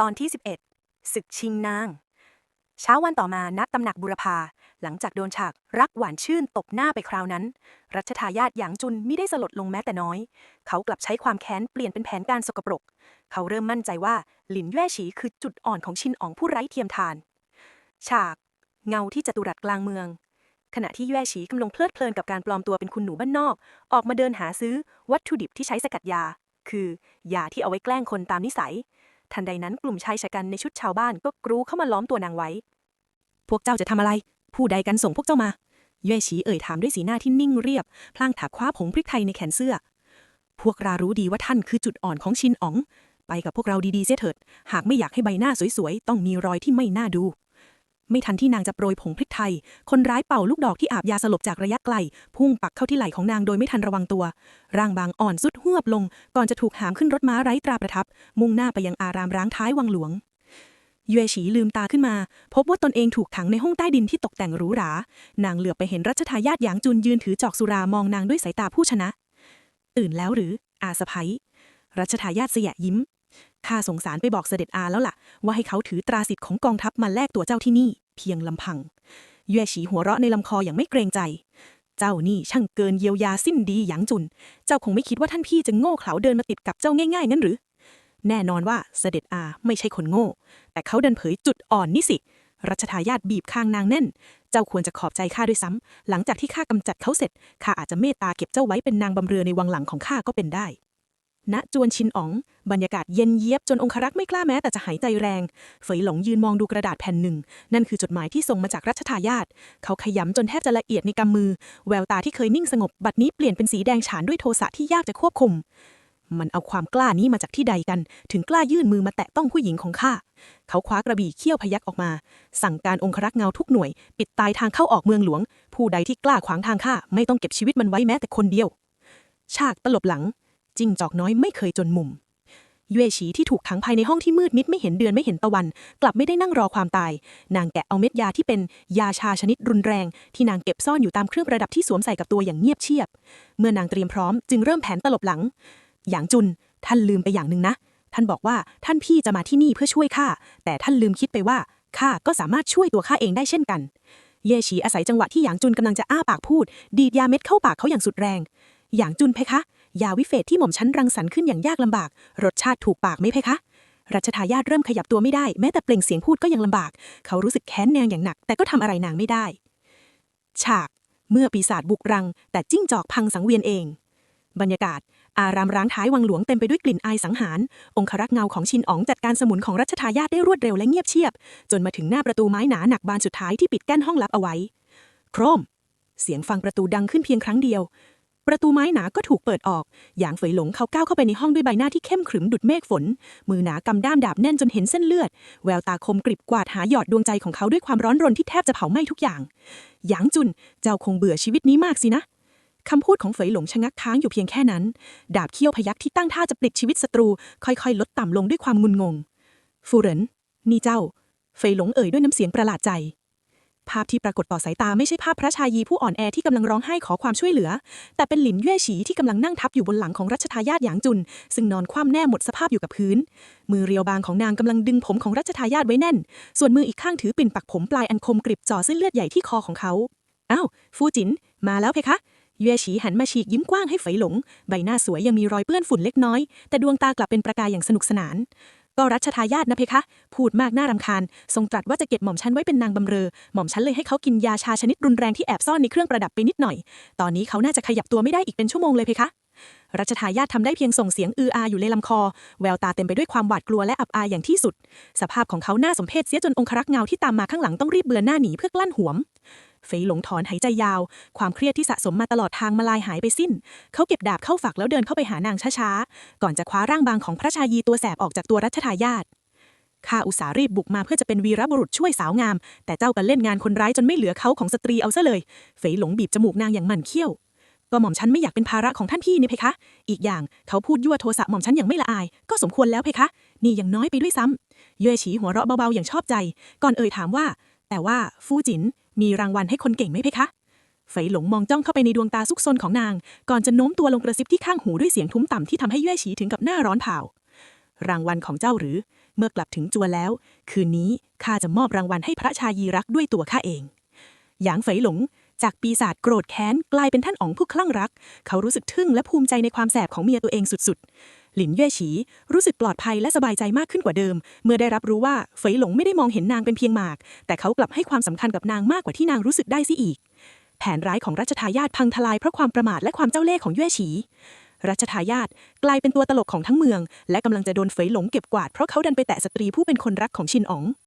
ตอนที่ 11 ศึกชิงนาง เช้าวันต่อมาณตำหนักบุรพา หลังจากโดนฉากรักหวานชื่นตบหน้าไปคราวนั้น รัชทายาทหยางจุนไม่ได้สลดลงแม้แต่น้อย เขากลับใช้ความแค้นเปลี่ยนเป็นแผนการสกปรก เขาเริ่มมั่นใจว่าหลินแย่ฉีคือจุดอ่อนของชินอ๋องผู้ไร้เทียมทาน ฉาก เงาที่จตุรัสกลางเมือง ขณะที่แย่ฉีกำลังเพลิดเพลินกับการปลอมตัวเป็นคุณหนูบ้านนอก ออกมาเดินหาซื้อวัตถุดิบที่ใช้สกัดยา คือยาที่เอาไว้แกล้งคนตามนิสัย ทันใดนั้นกลุ่มชายชะกันในชุดชาวบ้านก็กรูเข้ามาล้อมตัวนางไว้ พวกเจ้าจะทำอะไร ผู้ใดกันส่งพวกเจ้ามาเย่ฉีเอ่ยถามด้วยสีหน้าที่นิ่งเรียบ พลางถาคว้าผงพริกไทยในแขนเสื้อ พวกรารู้ดีว่าท่านคือจุดอ่อนของชินอ๋อง ไปกับพวกเราดีๆเสียเถิด หากไม่อยากให้ใบหน้าสวยๆ ต้องมีรอยที่ไม่น่าดู ไม่ทันที่นางจะโปรยผงพริกไทย คนร้ายเป่าลูกดอกที่อาบยาสลบจากระยะไกล พุ่งปักเข้าที่ไหล่ของนางโดยไม่ทันระวังตัว ร่างบางอ่อนสุดหวบลง ก่อนจะถูกหามขึ้นรถม้าไร้ตราประทับ มุ่งหน้าไปยังอารามร้างท้ายวังหลวงเย่ฉีลืมตาขึ้นมา พบว่าตนเองถูกขังในห้องใต้ดินที่ตกแต่งหรูหรา นางเหลือบไปเห็นรัชทายาทหยางจุนยืนถือจอกสุรามองนางด้วยสายตาผู้ชนะ ตื่นแล้วหรือ อาสะพ้ยรัชทายาทเสียยิ้ม ข้าสงสารไปบอกเสด็จอาแล้วล่ะ ว่าให้เขาถือตราสิทธิ์ของกองทัพมาแลกตัวเจ้าที่นี่ เพียงลำพังเย่ฉีหัวเราะในลำคออย่างไม่เกรงใจ เจ้านี่ช่างเกินเยียวยาสิ้นดีหยางจุน เจ้าคงไม่คิดว่าท่านพี่จะโง่เขลาเดินมาติดกับเจ้าง่ายๆงั้นหรือ แน่นอนว่าเสด็จอาไม่ใช่คนโง่ แต่เขาดันเผยจุดอ่อนนี่สิ รัชทายาทบีบคางนางแน่น เจ้าควรจะขอบใจข้าด้วยซ้ำหลังจากที่ข้ากำจัดเขาเสร็จข้าอาจจะเมตตาเก็บเจ้าไว้เป็นนางบำเรอในวังหลังของข้าก็เป็นได้ ณจวนชินอ๋อง บรรยากาศเย็นเยียบจนองครักษ์ไม่กล้าแม้แต่จะหายใจแรง เฟยหลงยืนมองดูกระดาษแผ่นหนึ่ง นั่นคือจดหมายที่ส่งมาจากรัชทายาทเขาขยำจนแทบจะละเอียดในกำมือ แววตาที่เคยนิ่งสงบ บัดนี้เปลี่ยนเป็นสีแดงฉานด้วยโทสะที่ยากจะควบคุม มันเอาความกล้านี้มาจากที่ใดกัน ถึงกล้ายื่นมือมาแตะต้องผู้หญิงของข้าเขาคว้ากระบี่เขี้ยวพยักออกมา สั่งการองครักษ์เงาทุกหน่วย ปิดตายทางเข้าออกเมืองหลวง ผู้ใดที่กล้าขวางทางข้าไม่ต้องเก็บชีวิตมันไว้แม้แต่คนเดียว ฉากตลบหลัง จิ้งจอกน้อยไม่เคยจนมุมเย่ฉีที่ถูกขังภายในห้องที่มืดมิดไม่เห็นเดือนไม่เห็นตะวัน กลับไม่ได้นั่งรอความตาย นางแกะเอาเม็ดยาที่เป็นยาชาชนิดรุนแรง ที่นางเก็บซ่อนอยู่ตามเครื่องประดับที่สวมใส่กับตัวอย่างเงียบเชียบ เมื่อนางเตรียมพร้อมจึงเริ่มแผนตลบหลังหยางจุน ท่านลืมไปอย่างหนึ่งนะ ท่านบอกว่าท่านพี่จะมาที่นี่เพื่อช่วยข้าแต่ท่านลืมคิดไปว่าข้าก็สามารถช่วยตัวข้าเองได้เช่นกัน เย่ฉีอาศัยจังหวะที่หยางจุนกำลังจะอ้าปากพูด ดีดยาเม็ดเข้าปากเขาอย่างสุดแรง หยางจุนเพคะ ยาวิเศษที่หม่อมชั้นรังสรรค์ขึ้นอย่างยากลำบาก รสชาติถูกปากไหมเพคะรัชทายาทเริ่มขยับตัวไม่ได้แม้แต่เปล่งเสียงพูดก็ยังลำบาก เขารู้สึกแค้นนางอย่างหนัก แต่ก็ทำอะไรนางไม่ได้ ฉาก เมื่อปีศาจบุกรัง แต่จิ้งจอกพังสังเวียนเอง บรรยากาศ อารามร้างท้ายวังหลวงเต็มไปด้วยกลิ่นอายสังหาร องครักษ์เงาของชินอ๋องจัดการสมุนของรัชทายาทได้รวดเร็วและเงียบเชียบ จนมาถึงหน้าประตูไม้หนาหนักบานสุดท้ายที่ปิดกั้นห้องลับเอาไว้ โครม เสียงฟังประตูดังขึ้นเพียงครั้งเดียว ประตูไม้หนาก็ถูกเปิดออกอย่างเฟยหลงเขาก้าวเข้าไปในห้องด้วยใบหน้าที่เข้มขรึมดุดเมฆฝน มือหนากำด้ามดาบแน่นจนเห็นเส้นเลือด แววตาคมกริบกวาดหาหยอดดวงใจของเขาด้วยความร้อนรนที่แทบจะเผาไหม้ทุกอย่าง หยางจุน เจ้าคงเบื่อชีวิตนี้มากสินะคำพูดของเฟยหลงชะงักค้างอยู่เพียงแค่นั้น ดาบเขี้ยวพยักที่ตั้งท่าจะปลิดชีวิตศัตรู ค่อยๆ ลดต่ำลงด้วยความงุนงง ฟูเหรินนี่เจ้า เฟยหลงเอ่ยด้วยน้ำเสียงประหลาดใจ ภาพที่ปรากฏต่อสายตาไม่ใช่ภาพพระชายีผู้อ่อนแอที่กำลังร้องไห้ขอความช่วยเหลือ แต่เป็นหลินเย่ฉีที่กำลังนั่งทับอยู่บนหลังของรัชทายาทหยางจุน ซึ่งนอนคว่ำแน่หมดสภาพอยู่กับพื้น มือเรียวบางของนางกำลังดึงผมของรัชทายาทไว้แน่น ส่วนมืออีกข้างถือปิ่นปักผมปลายอันคมกริบจ่อเส้นเลือดใหญ่ที่คอของเขาอ้าวฟูจิน มาแล้วเพคะเย่ฉีหันมาฉีกยิ้มกว้างให้เฟยหลง ใบหน้าสวยยังมีรอยเปื้อนฝุ่นเล็กน้อย แต่ดวงตากลับเป็นประกายอย่างสนุกสนาน ก็รัชทายาทนะเพคะ พูดมากน่ารำคาญ ทรงตรัสว่าจะเก็บหม่อมฉันไว้เป็นนางบำเรอ หม่อมฉันเลยให้เขากินยาชาชนิดรุนแรงที่แอบซ่อนในเครื่องประดับไปนิดหน่อย ตอนนี้เขาน่าจะขยับตัวไม่ได้อีกเป็นชั่วโมงเลยเพคะรัชทายาททำได้เพียงส่งเสียงอืออาอยู่ในลำคอ แววตาเต็มไปด้วยความหวาดกลัวและอับอายอย่างที่สุด สภาพของเขาหน่าสมเพชเสียจนองครักษ์เงาที่ตามมาข้างหลังต้องรีบเบือนหน้าหนีเพื่อกลั้นหวม เฟยหลงถอนหายใจยาว ความเครียดที่สะสมมาตลอดทางมาลายหายไปสิ้น เขาเก็บดาบเข้าฝักแล้วเดินเข้าไปหานางช้าๆ ก่อนจะคว้าร่างบางของพระชายีตัวแสบออกจากตัวรัชทายาทข้าอุตส่าห์รีบบุกมาเพื่อจะเป็นวีรบุรุษช่วยสาวงาม แต่เจ้ากันเล่นงานคนร้ายจนไม่เหลือเขาของสตรีเอาซะเลย เฟยหลงบีบจมูกนางอย่างหมันเขี้ยวก็หม่อมฉันไม่อยากเป็นภาระของท่านพี่นี่เพคะ อีกอย่างเขาพูดยั่วโทสะหม่อมฉันอย่างไม่ละอาย ก็สมควรแล้วเพคะ นี่ยังน้อยไปด้วยซ้ำเย่ฉีหัวเราะเบาๆอย่างชอบใจ ก่อนเอ่ยถามว่า แต่ว่าฟูจินมีรางวัลให้คนเก่งไหมเพคะเฟยหลงมองจ้องเข้าไปในดวงตาซุกซนของนาง ก่อนจะโน้มตัวลงกระซิบที่ข้างหูด้วยเสียงทุ้มต่ำที่ทำให้เย่ฉีถึงกับหน้าร้อนเผา รางวัลของเจ้าหรือ เมื่อกลับถึงจวนแล้ว คืนนี้ข้าจะมอบรางวัลให้พระชายีรักด้วยตัวข้าเอง หยางเฟยหลง จากปีศาจโกรธแค้นกลายเป็นท่านอ๋องผู้คลั่งรัก เขารู้สึกทึ่งและภูมิใจในความแสบของเมียตัวเองสุดๆ หลินเย่ฉี รู้สึกปลอดภัยและสบายใจมากขึ้นกว่าเดิม เมื่อได้รับรู้ว่าเฟยหลงไม่ได้มองเห็นนางเป็นเพียงหมาก แต่เขากลับให้ความสำคัญกับนางมากกว่าที่นางรู้สึกได้ซิอีก แผนร้ายของรัชทายาทพังทลายเพราะความประมาทและความเจ้าเล่ห์ของเย่ฉีรัชทายาทกลายเป็นตัวตลกของทั้งเมือง และกำลังจะโดนเฟยหลงเก็บกวาดเพราะเขาดันไปแตะสตรีผู้เป็นคนรักของชินอ๋อง